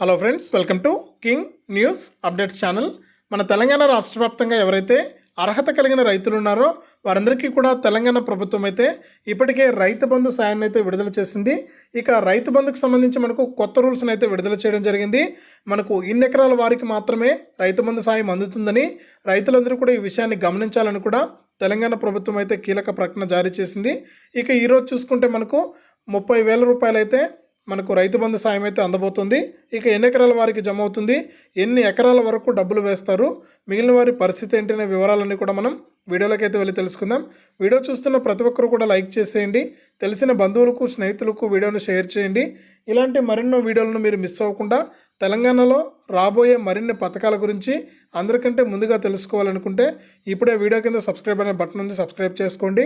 Hello friends welcome to King News updates channel మన తెలంగాణ రాష్ట్ర వ్యాప్తంగా ఎవరైతే అర్హత కలిగిన రైతులు ఉన్నారో వారందరికీ కూడా తెలంగాణ ప్రభుత్వం అయితే ఇప్పటికే రైతు బంధు సాయాన్ని అయితే విడుదల చేసింది. ఇక రైతు బంధుకు సంబంధించి మనకు కొత్త రూల్స్ని అయితే విడుదల చేయడం జరిగింది. మనకు ఇన్ని ఎకరాల వారికి మాత్రమే రైతు బంధు సాయం అందుతుందని రైతులందరూ కూడా ఈ విషయాన్ని గమనించాలని కూడా తెలంగాణ ప్రభుత్వం అయితే కీలక ప్రకటన జారీ చేసింది. ఇక ఈరోజు చూసుకుంటే మనకు ముప్పై వేల రూపాయలు అయితే మనకు రైతు బంధు సాయం అయితే అందబోతుంది. ఇక ఎన్ని ఎకరాల వారికి జమ అవుతుంది ఎన్ని ఎకరాల వరకు డబ్బులు వేస్తారు? మిగిలిన వారి పరిస్థితి ఏంటనే వివరాలన్నీ కూడా మనం వీడియోలోకి అయితే వెళ్ళి తెలుసుకుందాం. వీడియో చూస్తున్న ప్రతి ఒక్కరు కూడా లైక్ చేసేయండి. తెలిసిన బంధువులకు స్నేహితులకు వీడియోను షేర్ చేయండి. ఇలాంటి మరెన్నో వీడియోలను మీరు మిస్ అవ్వకుండా తెలంగాణలో రాబోయే మరిన్ని పథకాల గురించి అందరికంటే ముందుగా తెలుసుకోవాలనుకుంటే ఇప్పుడే వీడియో కింద సబ్స్క్రైబ్ అనే బటన్ ఉంది సబ్స్క్రైబ్ చేసుకోండి.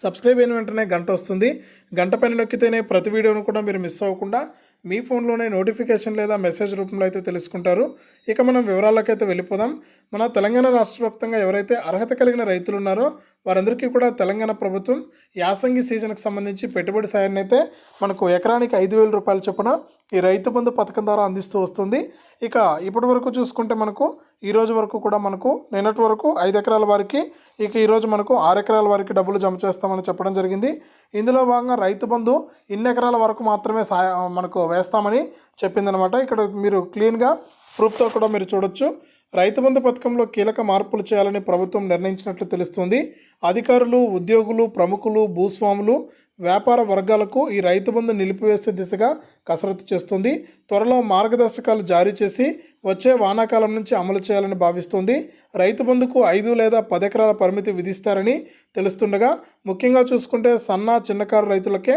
సబ్స్క్రైబ్ అయిన వెంటనే గంట వస్తుంది. గంట పైన నొక్కితేనే ప్రతి వీడియోను కూడా మీరు మిస్ అవ్వకుండా మీ ఫోన్లోనే నోటిఫికేషన్ లేదా మెసేజ్ రూపంలో అయితే తెలుసుకుంటారు. ఇక మనం వివరాలకైతే వెళ్ళిపోదాం. మన తెలంగాణ రాష్ట్ర వ్యాప్తంగా ఎవరైతే అర్హత కలిగిన రైతులు ఉన్నారో వారందరికీ కూడా తెలంగాణ ప్రభుత్వం యాసంగి సీజన్కి సంబంధించి పెట్టుబడి సాయాన్ని అయితే మనకు ఎకరానికి ఐదు వేల రూపాయల చొప్పున ఈ రైతు బంధు పథకం ద్వారా అందిస్తూ వస్తుంది. ఇక ఇప్పటి వరకు చూసుకుంటే మనకు ఈ రోజు వరకు కూడా మనకు నిన్నటి వరకు ఐదు ఎకరాల వారికి ఇక ఈరోజు మనకు ఆరు ఎకరాల వారికి డబ్బులు జమ చేస్తామని చెప్పడం జరిగింది. ఇందులో భాగంగా రైతు బంధు ఇన్ని ఎకరాల వరకు మాత్రమే సాయ మనకు వేస్తామని చెప్పిందనమాట. ఇక్కడ మీరు క్లీన్గా ప్రూఫ్తో కూడా మీరు చూడొచ్చు. రైతు బంధు పథకంలో కీలక మార్పులు చేయాలని ప్రభుత్వం నిర్ణయించినట్లు తెలుస్తుంది. అధికారులు ఉద్యోగులు ప్రముఖులు భూస్వాములు వ్యాపార వర్గాలకు ఈ రైతు బంధు నిలిపివేసే దిశగా కసరత్తు చేస్తుంది. త్వరలో మార్గదర్శకాలు జారీ చేసి వచ్చే వానాకాలం నుంచి అమలు చేయాలని భావిస్తుంది. రైతు బంధుకు ఐదు లేదా పది ఎకరాల పరిమితి విధిస్తారని తెలుస్తుండగా ముఖ్యంగా చూసుకుంటే సన్న చిన్నకారు రైతులకే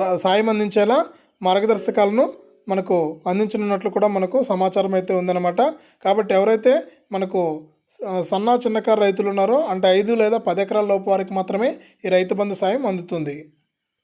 ర- సాయం అందించేలా మార్గదర్శకాలను మనకు అందించనున్నట్లు కూడా మనకు సమాచారం అయితే ఉందన్నమాట. కాబట్టి ఎవరైతే మనకు సన్న చిన్నకారు రైతులు ఉన్నారో అంటే ఐదు లేదా పది ఎకరాల లోపు వారికి మాత్రమే ఈ రైతు బంధు సాయం అందుతుంది.